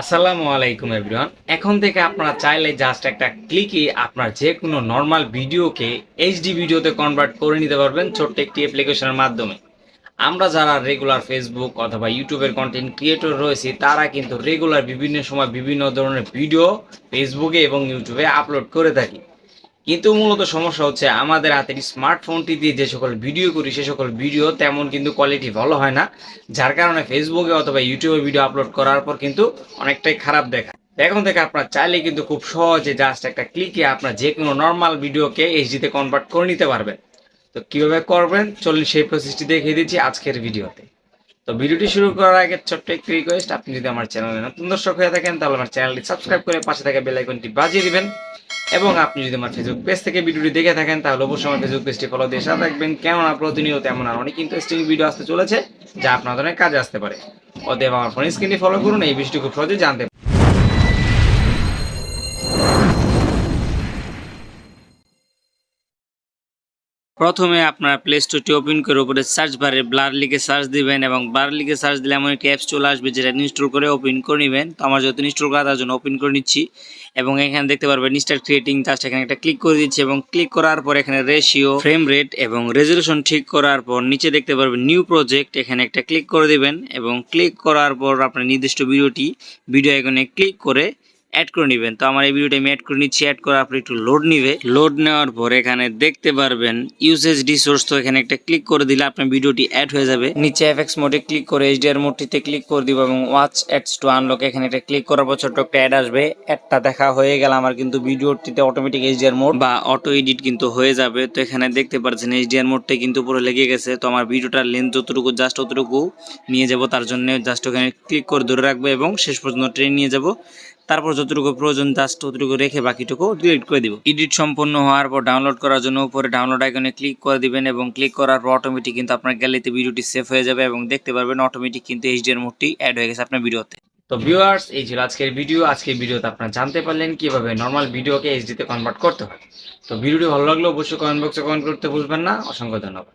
আসসালামু আলাইকুম এভরিওয়ান এখন থেকে আপনারা চাইলে জাস্ট একটা ক্লিকে আপনার যে কোনো নর্মাল ভিডিওকে এইচডি ভিডিওতে কনভার্ট করে নিতে পারবেন ছোট্ট একটি অ্যাপ্লিকেশনের মাধ্যমে। আমরা যারা রেগুলার ফেসবুক অথবা ইউটিউবের কন্টেন্ট ক্রিয়েটর রয়েছি, তারা কিন্তু রেগুলার বিভিন্ন সময় বিভিন্ন ধরনের ভিডিও ফেসবুকে এবং ইউটিউবে আপলোড করে থাকি। কিন্তু মূলত সমস্যা হচ্ছে আমাদের হাতের স্মার্টফোনটি দিয়ে যে সকল ভিডিও করি, সে সকল ভিডিও তেমন কিন্তু কোয়ালিটি ভালো হয় না। যার কারণে ফেসবুকে অথবা ইউটিউবে ভিডিও আপলোড করার পর কিন্তু অনেকটাই খারাপ দেখায় এখন থেকে আপনার চাইলে কিন্তু খুব সহজে জাস্ট একটা ক্লিকে আপনার যে কোনো নর্মাল ভিডিওকে এইচডিতে কনভার্ট করে নিতে পারবেন। তো কীভাবে করবেন? চলুন সেই প্রসেসটি দেখিয়ে দিচ্ছি আজকের ভিডিওতে তো ভিডিওটি শুরু করার আগে ছোট্ট একটি রিকোয়েস্ট আপনি যদি আমার চ্যানেলে নতুন দর্শক হয়ে থাকেন, তাহলে আমার চ্যানেলটি সাবস্ক্রাইব করে পাশে থাকা বেল আইকনটি বাজিয়ে দিবেন। এবং আপনি যদি আমার ফেসবুক পেজ থেকে ভিডিওটি দেখে থাকেন, তাহলে অবশ্যই আমার ফেসবুক পেজটি ফলো দিয়ে সাথে রাখবেন কেননা প্রতিনিয়ত এমন আর অনেক ইন্টারেস্টিং ভিডিও আসতে চলেছে, যা আপনার অনেক কাজে আসতে পারে। অতএব আমার ফোন স্ক্রিনটি ফলো করুন, এই বিষয়টি খুব সহজে জানতে প্রথমে আপনারা প্লে স্টোরটি ওপেন করে উপরে সার্চ বারে ব্লার লিখে সার্চ দিবেন এবং ব্লার লিখে সার্চ দিলে এমন একটি অ্যাপস চলে আসবে যেটা ইনস্টল করে ওপেন করে নেবেন। তো আমার যত ইনস্টল করা তার জন্য ওপেন করে নিচ্ছি এবং এখানে দেখতে পারবেন স্টার্ট ক্রিয়েটিং জাস্ট এখানে একটা ক্লিক করে দিচ্ছি এবং ক্লিক করার পর এখানে রেশিও ফ্রেম রেট এবং রেজলিউশন ঠিক করার পর নিচে দেখতে পারবেন নিউ প্রজেক্ট এখানে একটা ক্লিক করে দিবেন এবং ক্লিক করার পর আপনার নির্দিষ্ট ভিডিওটি ভিডিও এখানে ক্লিক করে অ্যাড করে নেবেন। তো আমার এই ভিডিওটা আমি অ্যাড করে নিচ্ছি। অ্যাড করার পর একটু লোড নিবে। লোড নেওয়ার পর এখানে দেখতে পারবেন ইউএসএসডি সোর্স তো এখানে একটা ক্লিক করে দিলে আপনার ভিডিওটি অ্যাড হয়ে যাবে। নিচে এফএক্স মোডে ক্লিক করে এইচডিআর মোডটিতে ক্লিক করে দিব এবং ওয়াচ অ্যাডস টু আনলক এখানে একটা ক্লিক করার পর ছোট্ট একটা অ্যাড আসবে। অ্যাডটা দেখা হয়ে গেল আমার কিন্তু ভিডিওটিতে অটোমেটিক এইচডিআর মোড বা অটো এডিট কিন্তু হয়ে যাবে। তো এখানে দেখতে পাচ্ছেন এইচডিআর মোডটা কিন্তু পুরো লেগে গেছে। তো আমার ভিডিওটার লেন্থ যতটুকু জাস্ট অতটুকু নিয়ে যাব। তার জন্য জাস্ট ওখানে ক্লিক করে ধরে রাখব এবং শেষ পর্যন্ত ট্রেন নিয়ে যাব। তারপর যতটুকু প্রয়োজন জাস্ট ততটুকু রেখে বাকিটুকু ডিলিট করে দিব। এডিট সম্পূর্ণ হওয়ার পর ডাউনলোড করার জন্য উপরে ডাউনলোড আইকনে ক্লিক করে দিবেন এবং ক্লিক করার পর অটোমেটিক কিন্তু আপনার গ্যালারিতে ভিডিওটি সেভ হয়ে যাবে এবং দেখতে পারবেন অটোমেটিক কিন্তু এইচডিআর মোডটি অ্যাড হয়ে গেছে আপনার ভিডিওতে। তো ভিউয়ার্স এই ছিল আজকের ভিডিও আজকের ভিডিওতে আপনারা জানতে পারলেন কীভাবে নর্মাল ভিডিওকে এইচডিতে কনভার্ট করতে হয়। তো ভিডিওটি ভালো লাগলে অবশ্যই কমেন্ট বক্সে কমেন্ট করতে ভুলবেন না। অসংখ্য ধন্যবাদ।